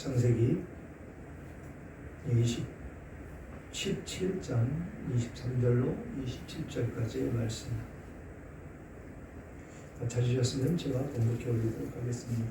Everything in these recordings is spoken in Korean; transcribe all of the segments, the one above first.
창세기 20, 17장 23절로 27절까지의 말씀. 찾으셨으면 제가 번복해 올리도록 하겠습니다.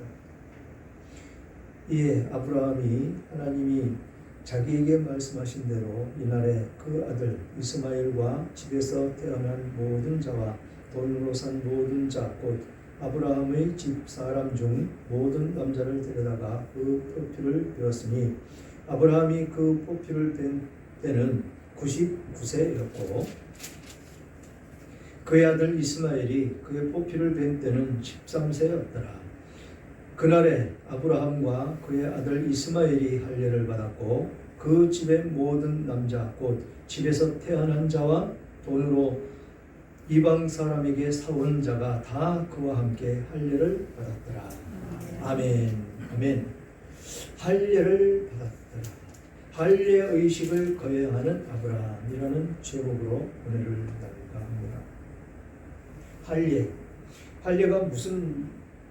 이에 아브라함이 하나님이 자기에게 말씀하신 대로 이날에 그 아들 이스마엘과 집에서 태어난 모든 자와 돈으로 산 모든 자곧 아브라함의 집 사람 중 모든 남자를 데려다가 그 포피를 베었으니 아브라함이 그 포피를 벤 때는 99세였고 그의 아들 이스마엘이 그의 포피를 벤 때는 13세였더라. 그날에 아브라함과 그의 아들 이스마엘이 할례를 받았고 그 집의 모든 남자 곧 집에서 태어난 자와 돈으로 이방 사람에게 사온 자가 다 그와 함께 할례를 받았더라. 아멘. 아멘. 할례를 받았더라. 할례 의식을 거행하는 아브라함이라는 제목으로 은혜를 나눌까 합니다. 할례. 할례가 무슨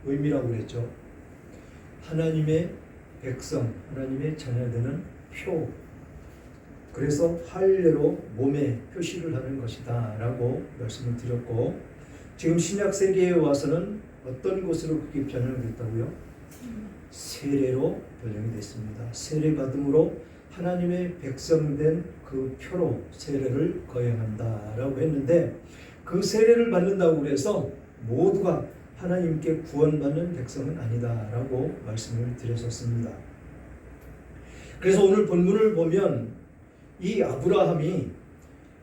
의미라고 그랬죠? 하나님의 백성, 하나님의 자녀되는 표. 그래서 할례로 몸에 표시를 하는 것이다라고 말씀을 드렸고 지금 신약 세계에 와서는 어떤 것으로 그게 변형을 했다고요? 세례로 변형이 됐습니다. 세례 받음으로 하나님의 백성된 그 표로 세례를 거행한다라고 했는데 그 세례를 받는다고 그래서 모두가 하나님께 구원받는 백성은 아니다라고 말씀을 드렸었습니다. 그래서 오늘 본문을 보면 이 아브라함이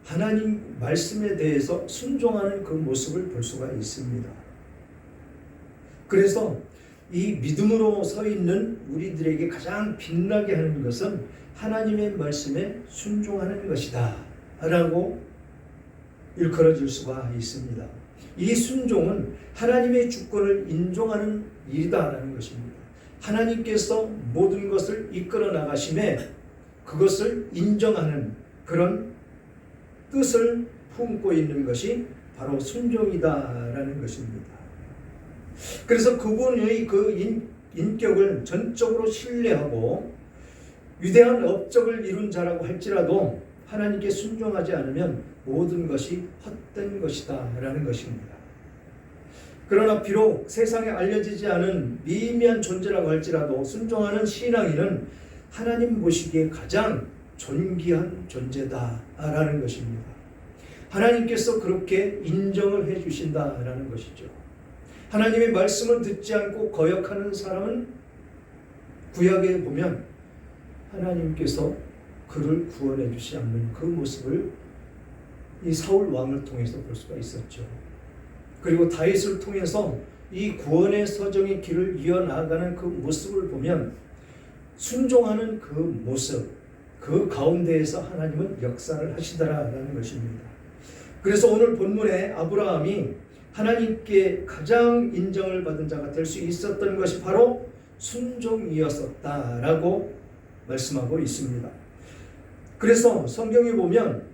하나님 말씀에 대해서 순종하는 그 모습을 볼 수가 있습니다. 그래서 이 믿음으로 서 있는 우리들에게 가장 빛나게 하는 것은 하나님의 말씀에 순종하는 것이다. 라고 일컬어질 수가 있습니다. 이 순종은 하나님의 주권을 인정하는 일이다라는 것입니다. 하나님께서 모든 것을 이끌어 나가심에 그것을 인정하는 그런 뜻을 품고 있는 것이 바로 순종이다라는 것입니다. 그래서 그분의 그 인, 인격을 전적으로 신뢰하고 위대한 업적을 이룬 자라고 할지라도 하나님께 순종하지 않으면 모든 것이 헛된 것이다라는 것입니다. 그러나 비록 세상에 알려지지 않은 미미한 존재라고 할지라도 순종하는 신앙인은 하나님 보시기에 가장 존귀한 존재다라는 것입니다. 하나님께서 그렇게 인정을 해 주신다라는 것이죠. 하나님의 말씀을 듣지 않고 거역하는 사람은 구약에 보면 하나님께서 그를 구원해 주시 않는 그 모습을 이 사울 왕을 통해서 볼 수가 있었죠. 그리고 다윗을 통해서 이 구원의 서정의 길을 이어나가는 그 모습을 보면 순종하는 그 모습, 그 가운데에서 하나님은 역사를 하시더라라는 것입니다. 그래서 오늘 본문에 아브라함이 하나님께 가장 인정을 받은 자가 될 수 있었던 것이 바로 순종이었었다라고 말씀하고 있습니다. 그래서 성경에 보면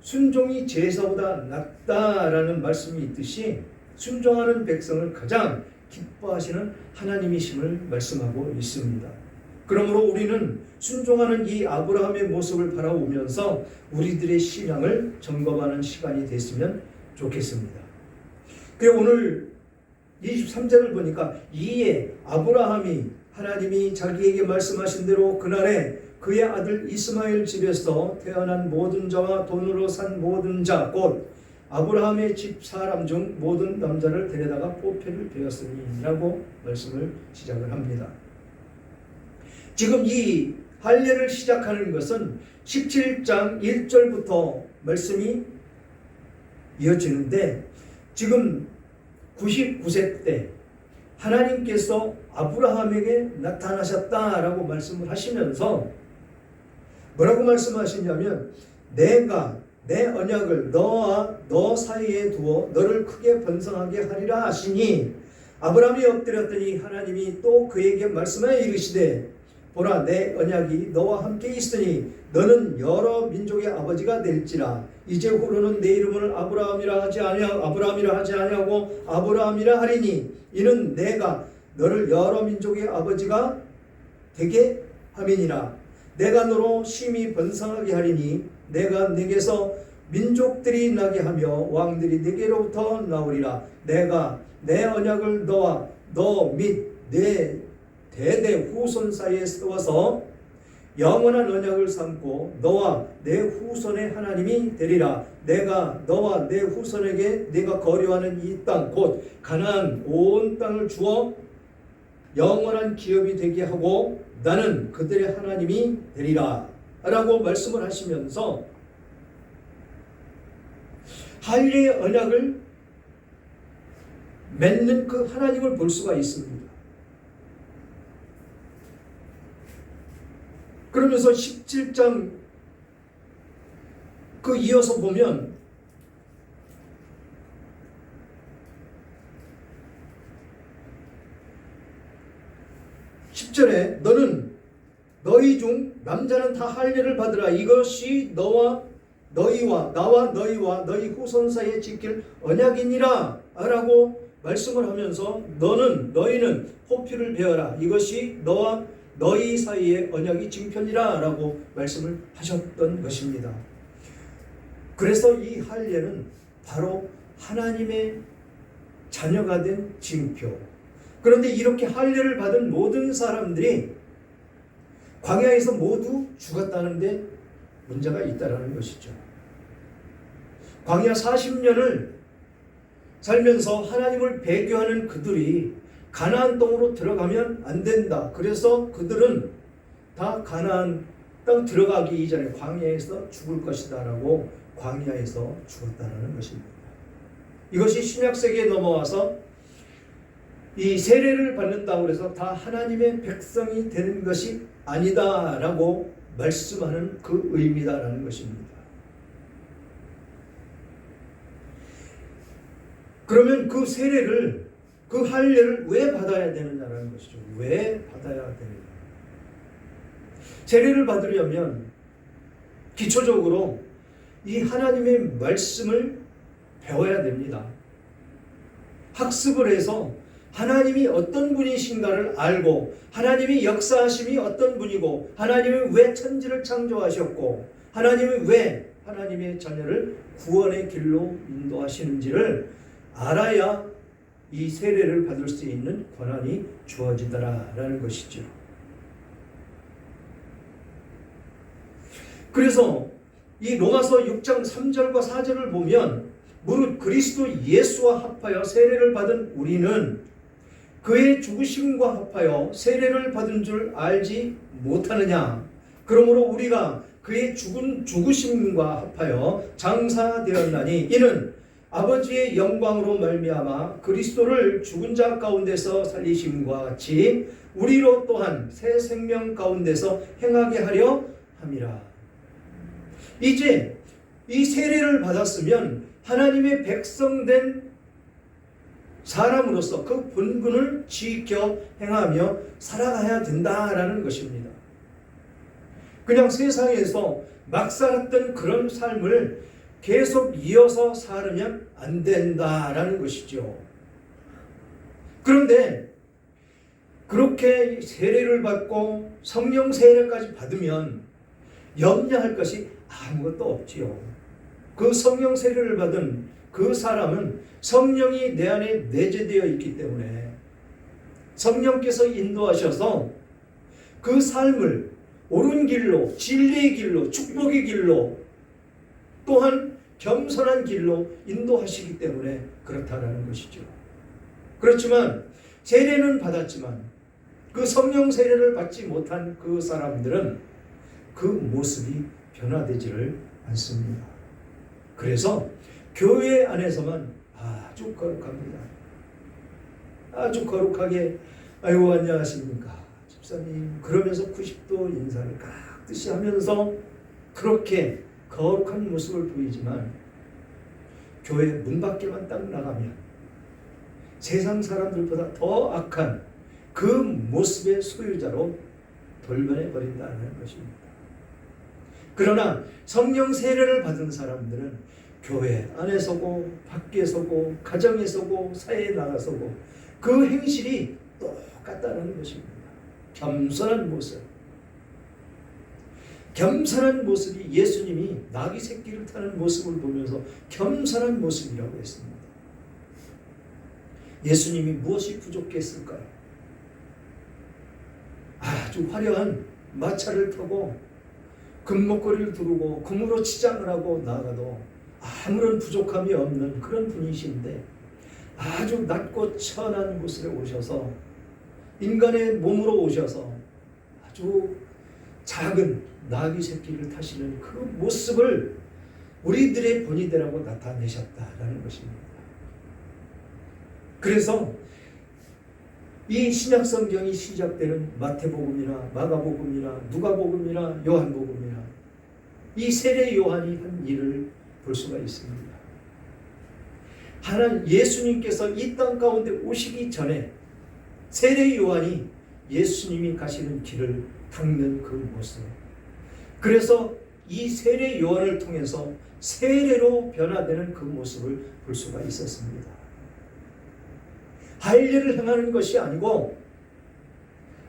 순종이 제사보다 낫다라는 말씀이 있듯이 순종하는 백성을 가장 기뻐하시는 하나님이심을 말씀하고 있습니다. 그러므로 우리는 순종하는 이 아브라함의 모습을 바라보면서 우리들의 신앙을 점검하는 시간이 됐으면 좋겠습니다. 그리고 오늘 23절을 보니까 이에 아브라함이 하나님이 자기에게 말씀하신 대로 그날에 그의 아들 이스마엘 집에서 태어난 모든 자와 돈으로 산 모든 자 곧 아브라함의 집 사람 중 모든 남자를 데려다가 포표를 베었으니라고 말씀을 시작을 합니다. 지금 이 할례를 시작하는 것은 17장 1절부터 말씀이 이어지는데 지금 99세 때 하나님께서 아브라함에게 나타나셨다라고 말씀을 하시면서 뭐라고 말씀하시냐면 내가 내 언약을 너와 너 사이에 두어 너를 크게 번성하게 하리라 하시니 아브라함이 엎드렸더니 하나님이 또 그에게 말씀하여 이르시되 보라 내 언약이 너와 함께 있으니 너는 여러 민족의 아버지가 될지라. 이제 후로는 내 이름을 아브라함이라 하지 아니하 아브라함이라 하지 아니하고 아브라함이라 하리니 이는 내가 너를 여러 민족의 아버지가 되게 함이니라. 내가 너로 심히 번성하게 하리니 내가 내게서 민족들이 나게 하며 왕들이 내게로부터 나오리라. 내가 내 언약을 너와 너 및 내 대대 후손 사이에 세워서 영원한 언약을 삼고 너와 내 후손의 하나님이 되리라 내가 너와 내 후손에게 내가 거류하는 이 땅 곧 가나안 온 땅을 주어 영원한 기업이 되게 하고 나는 그들의 하나님이 되리라 라고 말씀을 하시면서 할례의 언약을 맺는 그 하나님을 볼 수가 있습니다. 그러면서 17장 그 이어서 보면 십절에 너는 너희 중 남자는 다 할례를 받으라. 이것이 너와 너희와 나와 너희와 너희 후손 사이에 지킬 언약이니라. 라고 말씀을 하면서 너는 너희는 호피를 베어라. 이것이 너와 너희 사이의 언약이 징편이라 라고 말씀을 하셨던 것입니다. 그래서 이 할례는 바로 하나님의 자녀가 된 징표. 그런데 이렇게 할례를 받은 모든 사람들이 광야에서 모두 죽었다는데 문제가 있다라는 것이죠. 광야 40년을 살면서 하나님을 배교하는 그들이 가나안 땅으로 들어가면 안 된다. 그래서 그들은 다 가나안 땅 들어가기 이전에 광야에서 죽을 것이다라고 광야에서 죽었다는 것입니다. 이것이 신약 세계에 넘어와서 이 세례를 받는다고 해서 다 하나님의 백성이 되는 것이 아니다라고 말씀하는 그 의미다라는 것입니다. 그러면 그 세례를 그 할례를 왜 받아야 되느냐라는 것이죠. 왜 받아야 되느냐. 세례를 받으려면 기초적으로 이 하나님의 말씀을 배워야 됩니다. 학습을 해서 하나님이 어떤 분이신가를 알고 하나님이 역사하심이 어떤 분이고 하나님이 왜 천지를 창조하셨고 하나님이 왜 하나님의 자녀를 구원의 길로 인도하시는지를 알아야 이 세례를 받을 수 있는 권한이 주어지더라라는 것이죠. 그래서 이 로마서 6장 3절과 4절을 보면 무릇 그리스도 예수와 합하여 세례를 받은 우리는 그의 죽으심과 합하여 세례를 받은 줄 알지 못하느냐 그러므로 우리가 그의 죽은 죽으심과 합하여 장사되었나니 이는 아버지의 영광으로 말미암아 그리스도를 죽은 자 가운데서 살리심과 같이 우리로 또한 새 생명 가운데서 행하게 하려 함이라. 이제 이 세례를 받았으면 하나님의 백성된 사람으로서 그 본분을 지켜 행하며 살아가야 된다라는 것입니다. 그냥 세상에서 막 살았던 그런 삶을 계속 이어서 살으면 안 된다라는 것이죠. 그런데 그렇게 세례를 받고 성령 세례까지 받으면 염려할 것이 아무것도 없지요. 그 성령 세례를 받은 그 사람은 성령이 내 안에 내재되어 있기 때문에 성령께서 인도하셔서 그 삶을 옳은 길로, 진리의 길로, 축복의 길로 또한 겸손한 길로 인도하시기 때문에 그렇다라는 것이죠. 그렇지만 세례는 받았지만 그 성령 세례를 받지 못한 그 사람들은 그 모습이 변화되지를 않습니다. 그래서 교회 안에서만 아주 거룩합니다. 아주 거룩하게 아이고 안녕하십니까 집사님 그러면서 90도 인사를 깍듯이 하면서 그렇게 거룩한 모습을 보이지만 교회 문 밖에만 딱 나가면 세상 사람들보다 더 악한 그 모습의 소유자로 돌변해 버린다는 것입니다. 그러나 성령 세례를 받은 사람들은 교회 안에 서고 밖에 서고 가정에 서고 사회에 나가서고 그 행실이 똑같다는 것입니다. 겸손한 모습. 겸손한 모습이 예수님이 나귀 새끼를 타는 모습을 보면서 겸손한 모습이라고 했습니다. 예수님이 무엇이 부족했을까요? 아주 화려한 마차를 타고 금목걸이를 두르고 금으로 치장을 하고 나가도 아무런 부족함이 없는 그런 분이신데 아주 낮고 천한 곳에 오셔서 인간의 몸으로 오셔서 아주 작은 나귀 새끼를 타시는 그 모습을 우리들의 본이 되라고 나타내셨다라는 것입니다. 그래서 이 신약 성경이 시작되는 마태복음이나 마가복음이나 누가복음이나 요한복음이나 이 세례 요한이 한 일을 볼 수가 있습니다. 하나님 예수님께서 이 땅 가운데 오시기 전에 세례 요한이 예수님이 가시는 길을 닦는 그 모습. 그래서 이 세례 요한을 통해서 세례로 변화되는 그 모습을 볼 수가 있었습니다. 할례를 행하는 것이 아니고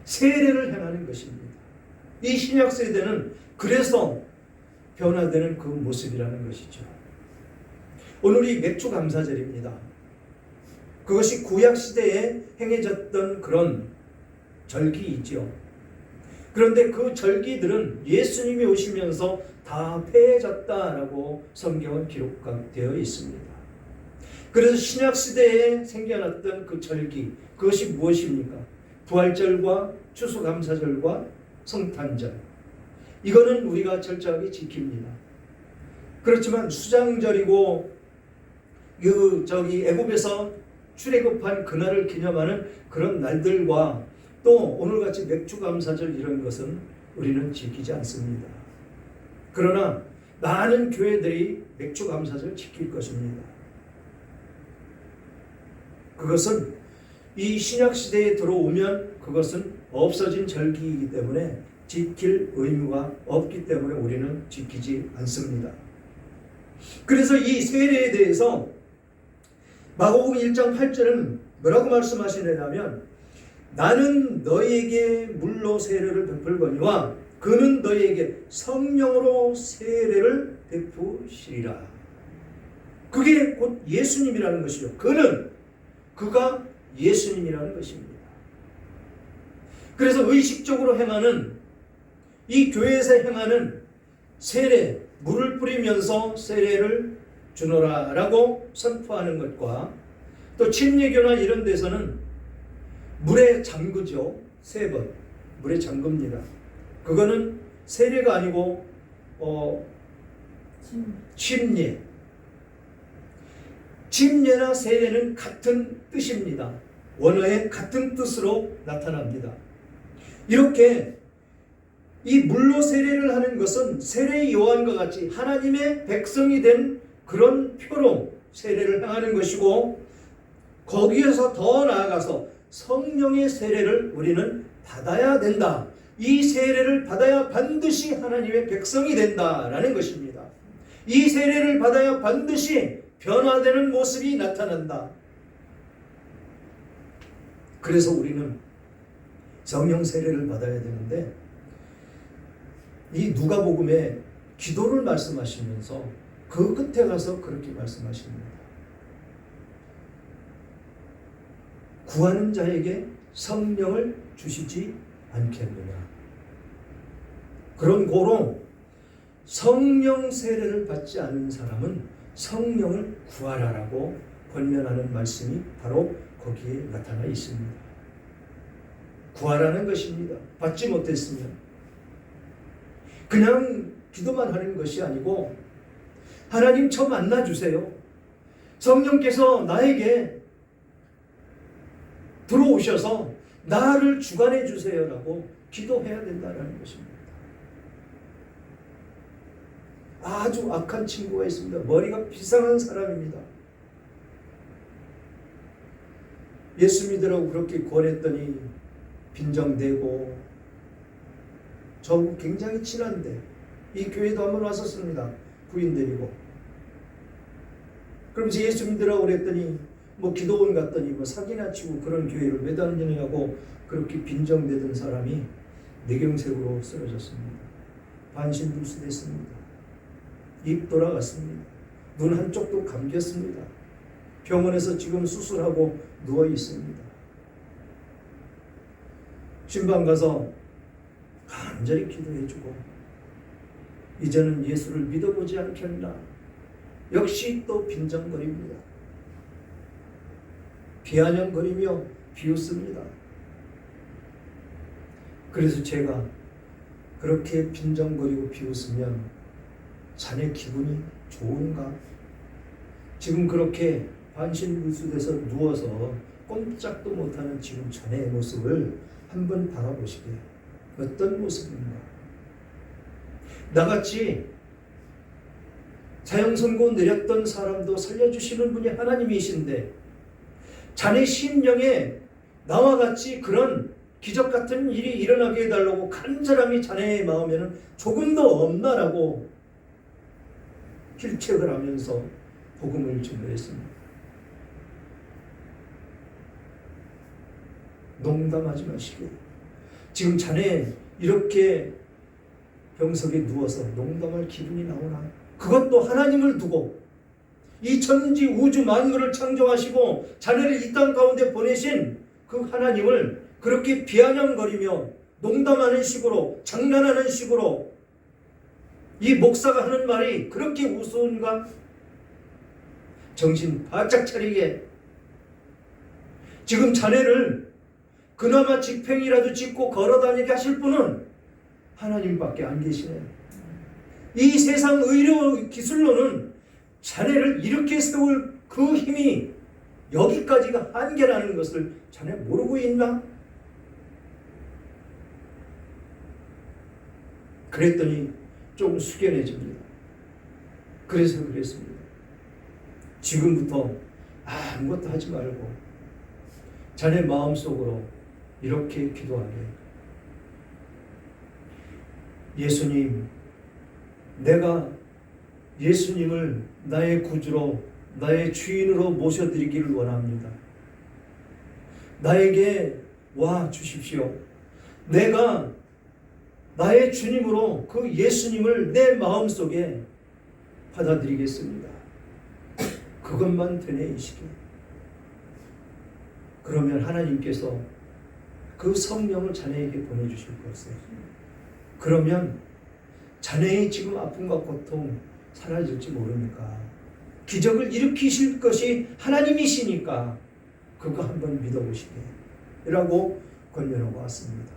세례를 행하는 것입니다. 이 신약 세대는 그래서 변화되는 그 모습이라는 것이죠. 오늘이 맥주 감사절입니다. 그것이 구약 시대에 행해졌던 그런 절기이지요. 그런데 그 절기들은 예수님이 오시면서 다 폐해졌다라고 성경은 기록되어 있습니다. 그래서 신약 시대에 생겨났던 그 절기 그것이 무엇입니까? 부활절과 추수감사절과 성탄절 이거는 우리가 철저하게 지킵니다. 그렇지만 수장절이고 그 저기 애굽에서 출애굽한 그날을 기념하는 그런 날들과 또 오늘같이 맥주 감사절 이런 것은 우리는 지키지 않습니다. 그러나 많은 교회들이 맥주 감사절 지킬 것입니다. 그것은 이 신약 시대에 들어오면 그것은 없어진 절기이기 때문에 지킬 의무가 없기 때문에 우리는 지키지 않습니다. 그래서 이 세례에 대해서 마가복음 1장 8절은 뭐라고 말씀하시느냐면 나는 너에게 물로 세례를 베풀거니와 그는 너에게 성령으로 세례를 베푸시리라. 그게 곧 예수님이라는 것이죠. 그는 그가 예수님이라는 것입니다. 그래서 의식적으로 행하는 이 교회에서 행하는 세례, 물을 뿌리면서 세례를 주노라라고 선포하는 것과 또 침례교나 이런 데서는 물에 잠그죠. 세 번. 물에 잠급니다. 그거는 세례가 아니고 어, 침례. 침례나 세례는 같은 뜻입니다. 원어의 같은 뜻으로 나타납니다. 이렇게 이 물로 세례를 하는 것은 세례 요한과 같이 하나님의 백성이 된 그런 표로 세례를 행하는 것이고 거기에서 더 나아가서 성령의 세례를 우리는 받아야 된다. 이 세례를 받아야 반드시 하나님의 백성이 된다라는 것입니다. 이 세례를 받아야 반드시 변화되는 모습이 나타난다. 그래서 우리는 성령 세례를 받아야 되는데 이 누가복음에 기도를 말씀하시면서 그 끝에 가서 그렇게 말씀하십니다. 구하는 자에게 성령을 주시지 않겠느냐. 그런 고로 성령 세례를 받지 않은 사람은 성령을 구하라라고 권면하는 말씀이 바로 거기에 나타나 있습니다. 구하라는 것입니다. 받지 못했으면 그냥 기도만 하는 것이 아니고 하나님 저 만나 주세요. 성령께서 나에게 들어오셔서 나를 주관해 주세요라고 기도해야 된다는 것입니다. 아주 악한 친구가 있습니다. 머리가 비상한 사람입니다. 예수 믿으라고 그렇게 권했더니 빈정대고 저하고 굉장히 친한데 이 교회도 한번 왔었습니다. 부인 데리고. 그러면서 예수 믿으라고 그랬더니 뭐 기도원 갔더니 뭐 사기나 치고 그런 교회를 왜 다니느냐고 그렇게 빈정대던 사람이 뇌경색으로 쓰러졌습니다. 반신불수됐습니다. 입 돌아갔습니다. 눈 한쪽도 감겼습니다. 병원에서 지금 수술하고 누워 있습니다. 신방 가서 간절히 기도해주고 이제는 예수를 믿어보지 않겠나 역시 또 빈정거립니다. 비아냥거리며 비웃습니다. 그래서 제가 그렇게 빈정거리고 비웃으면 자네 기분이 좋은가? 지금 그렇게 반신불수돼서 누워서 꼼짝도 못하는 지금 자네의 모습을 한번 바라보시게 어떤 모습인가? 나같이 사형선고 내렸던 사람도 살려주시는 분이 하나님이신데 자네 심령에 나와 같이 그런 기적 같은 일이 일어나게 해달라고 간절함이 자네의 마음에는 조금도 없나라고 필책을 하면서 복음을 전도했습니다. 농담하지 마시고 지금 자네 이렇게 병석에 누워서 농담할 기분이 나오나? 그것도 하나님을 두고 이 천지 우주 만물을 창조하시고 자네를 이 땅 가운데 보내신 그 하나님을 그렇게 비아냥거리며 농담하는 식으로 장난하는 식으로 이 목사가 하는 말이 그렇게 우스운가? 정신 바짝 차리게 지금 자네를 그나마 직팽이라도 짚고 걸어다니게 하실 분은 하나님밖에 안 계시네요. 이 세상 의료 기술로는 자네를 이렇게 세울 그 힘이 여기까지가 한계라는 것을 자네 모르고 있나? 그랬더니 조금 숙연해집니다. 그래서 그랬습니다. 지금부터 아무것도 하지 말고 자네 마음속으로 이렇게 기도하게 예수님 내가 예수님을 나의 구주로 나의 주인으로 모셔드리기를 원합니다. 나에게 와 주십시오. 내가 나의 주님으로 그 예수님을 내 마음속에 받아들이겠습니다. 그것만 되뇌이시게. 그러면 하나님께서 그 성령을 자네에게 보내주실 것이에요. 그러면 자네의 지금 아픔과 고통 사라질지 모르니까 기적을 일으키실 것이 하나님이시니까 그거 한번 믿어보시게 라고 권면하고 왔습니다.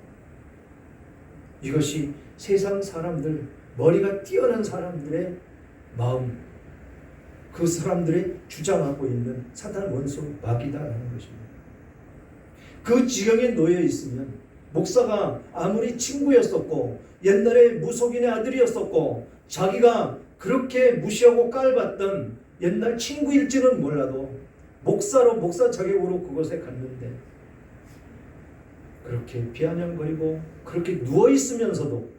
이것이 세상 사람들 머리가 뛰어난 사람들의 마음 그 사람들의 주장하고 있는 사단 원수 마귀다라는 것입니다. 그 지경에 놓여 있으면 목사가 아무리 친구였었고 옛날에 무속인의 아들이었었고 자기가 그렇게 무시하고 깔봤던 옛날 친구일지는 몰라도 목사로 목사 자격으로 그곳에 갔는데 그렇게 비아냥거리고 그렇게 누워 있으면서도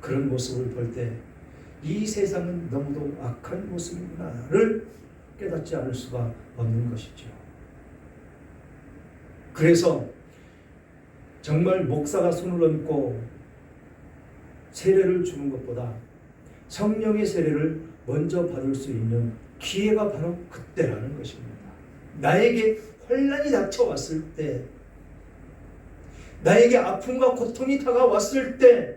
그런 모습을 볼 때 이 세상은 너무도 악한 모습이구나를 깨닫지 않을 수가 없는 것이죠. 그래서 정말 목사가 손을 얹고 세례를 주는 것보다 성령의 세례를 먼저 받을 수 있는 기회가 바로 그때라는 것입니다. 나에게 혼란이 닥쳐왔을 때, 나에게 아픔과 고통이 다가왔을 때,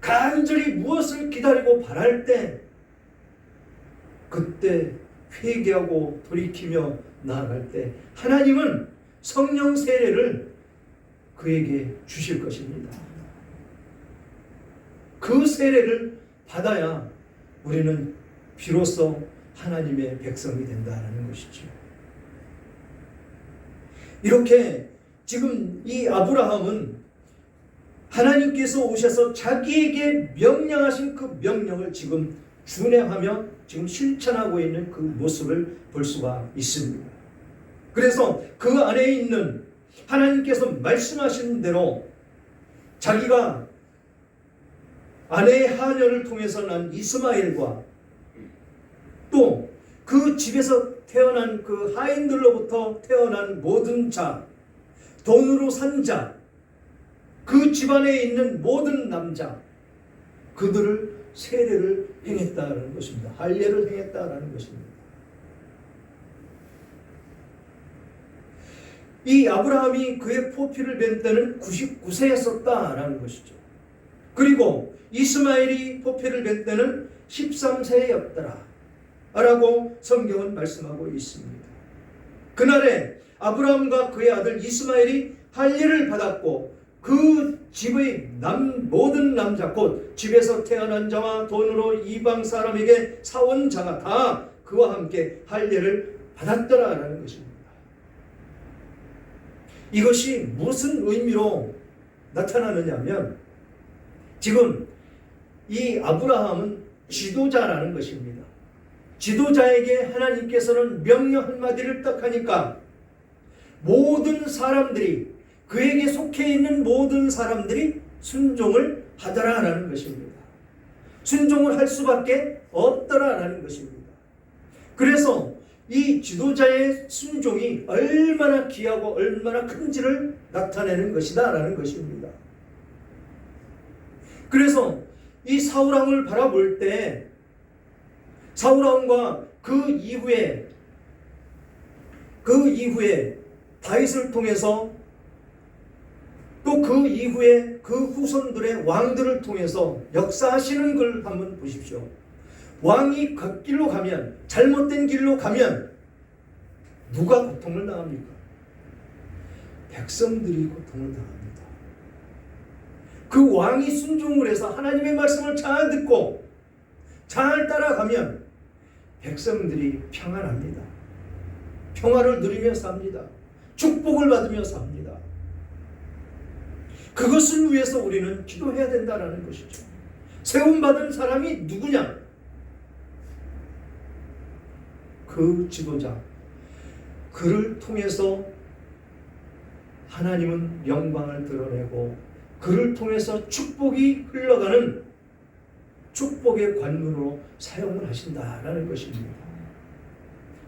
간절히 무엇을 기다리고 바랄 때, 그때 회개하고 돌이키며 나아갈 때, 하나님은 성령 세례를 그에게 주실 것입니다. 그 세례를 받아야 우리는 비로소 하나님의 백성이 된다는 것이죠. 이렇게 지금 이 아브라함은 하나님께서 오셔서 자기에게 명령하신 그 명령을 지금 준행하며 지금 실천하고 있는 그 모습을 볼 수가 있습니다. 그래서 그 안에 있는 하나님께서 말씀하신 대로 자기가 아내의 하녀를 통해서 난 이스마엘과 또 그 집에서 태어난 그 하인들로부터 태어난 모든 자, 돈으로 산 자, 그 집안에 있는 모든 남자, 그들을 세례를 행했다라는 것입니다. 할례를 행했다라는 것입니다. 이 아브라함이 그의 포피를 뵌 때는 99세였었다라는 것이죠. 그리고 이스마엘이 포피를 뵌 때는 13세였더라. 라고 성경은 말씀하고 있습니다. 그날에 아브라함과 그의 아들 이스마엘이 할례를 받았고 그 집의 남, 모든 남자 곧 집에서 태어난 자와 돈으로 이방 사람에게 사온 자가 다 그와 함께 할례를 받았더라라는 것입니다. 이것이 무슨 의미로 나타나느냐면 지금 이 아브라함은 지도자라는 것입니다. 지도자에게 하나님께서는 명령 한마디를 딱 하니까 모든 사람들이 그에게 속해 있는 모든 사람들이 순종을 하더라라는 것입니다. 순종을 할 수밖에 없더라라는 것입니다. 그래서 이 지도자의 순종이 얼마나 귀하고 얼마나 큰지를 나타내는 것이다라는 것입니다. 그래서 이 사울왕을 바라볼 때 사울왕과 그 이후에 그 이후에 다윗을 통해서 또 그 이후에 그 후손들의 왕들을 통해서 역사하시는 걸 한번 보십시오. 왕이 걷길로 가면 잘못된 길로 가면 누가 고통을 당합니까? 백성들이 고통을 당합니다. 그 왕이 순종을 해서 하나님의 말씀을 잘 듣고 잘 따라가면 백성들이 평안합니다. 평화를 누리며 삽니다. 축복을 받으며 삽니다. 그것을 위해서 우리는 기도해야 된다는 것이죠. 세움받은 사람이 누구냐? 그 지도자. 그를 통해서 하나님은 영광을 드러내고 그를 통해서 축복이 흘러가는 축복의 관문으로 사용을 하신다라는 것입니다.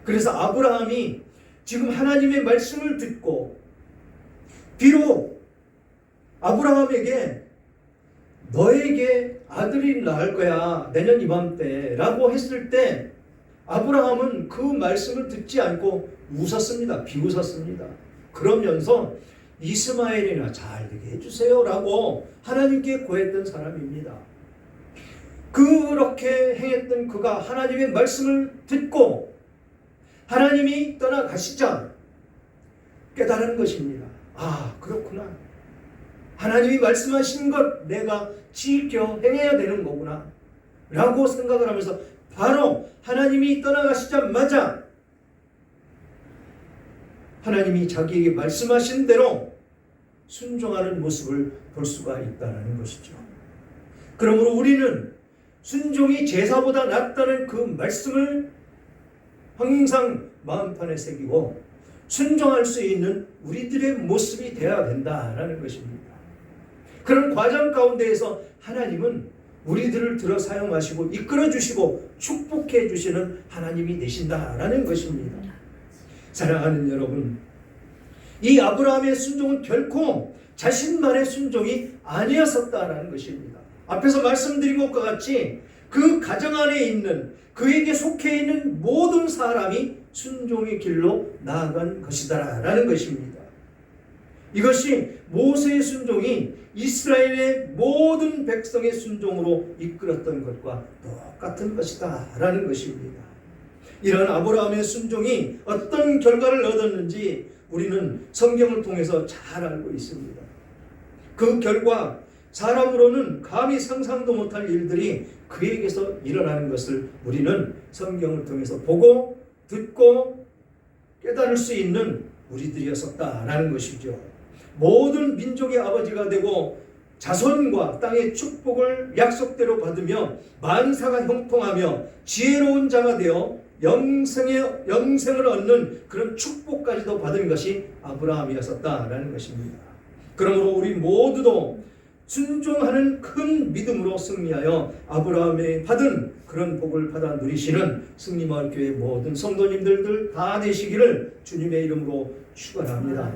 그래서 아브라함이 지금 하나님의 말씀을 듣고 비록 아브라함에게 너에게 아들이 낳을 거야 내년 이맘때라고 했을 때 아브라함은 그 말씀을 듣지 않고 웃었습니다. 비웃었습니다. 그러면서 이스마엘이나 잘 되게 해주세요라고 하나님께 구했던 사람입니다. 그렇게 행했던 그가 하나님의 말씀을 듣고 하나님이 떠나가시자 깨달은 것입니다. 아, 그렇구나. 하나님이 말씀하신 것 내가 지켜 행해야 되는 거구나. 라고 생각을 하면서 바로 하나님이 떠나가시자마자 하나님이 자기에게 말씀하신 대로 순종하는 모습을 볼 수가 있다는 것이죠. 그러므로 우리는 순종이 제사보다 낫다는 그 말씀을 항상 마음판에 새기고 순종할 수 있는 우리들의 모습이 되어야 된다라는 것입니다. 그런 과정 가운데에서 하나님은 우리들을 들어 사용하시고 이끌어 주시고 축복해 주시는 하나님이 되신다라는 것입니다. 사랑하는 여러분, 이 아브라함의 순종은 결코 자신만의 순종이 아니었었다라는 것입니다. 앞에서 말씀드린 것과 같이 그 가정 안에 있는 그에게 속해 있는 모든 사람이 순종의 길로 나아간 것이다라는 것입니다. 이것이 모세의 순종이 이스라엘의 모든 백성의 순종으로 이끌었던 것과 똑같은 것이다라는 것입니다. 이런 아브라함의 순종이 어떤 결과를 얻었는지 우리는 성경을 통해서 잘 알고 있습니다. 그 결과 사람으로는 감히 상상도 못할 일들이 그에게서 일어나는 것을 우리는 성경을 통해서 보고 듣고 깨달을 수 있는 우리들이었었다라는 것이죠. 모든 민족의 아버지가 되고 자손과 땅의 축복을 약속대로 받으며 만사가 형통하며 지혜로운 자가 되어 영생의 영생을 얻는 그런 축복까지도 받은 것이 아브라함이었었다라는 것입니다. 그러므로 우리 모두도 순종하는 큰 믿음으로 승리하여 아브라함이 받은 그런 복을 받아 누리시는 승리마을교회 모든 성도님들들 다 되시기를 주님의 이름으로 축원합니다.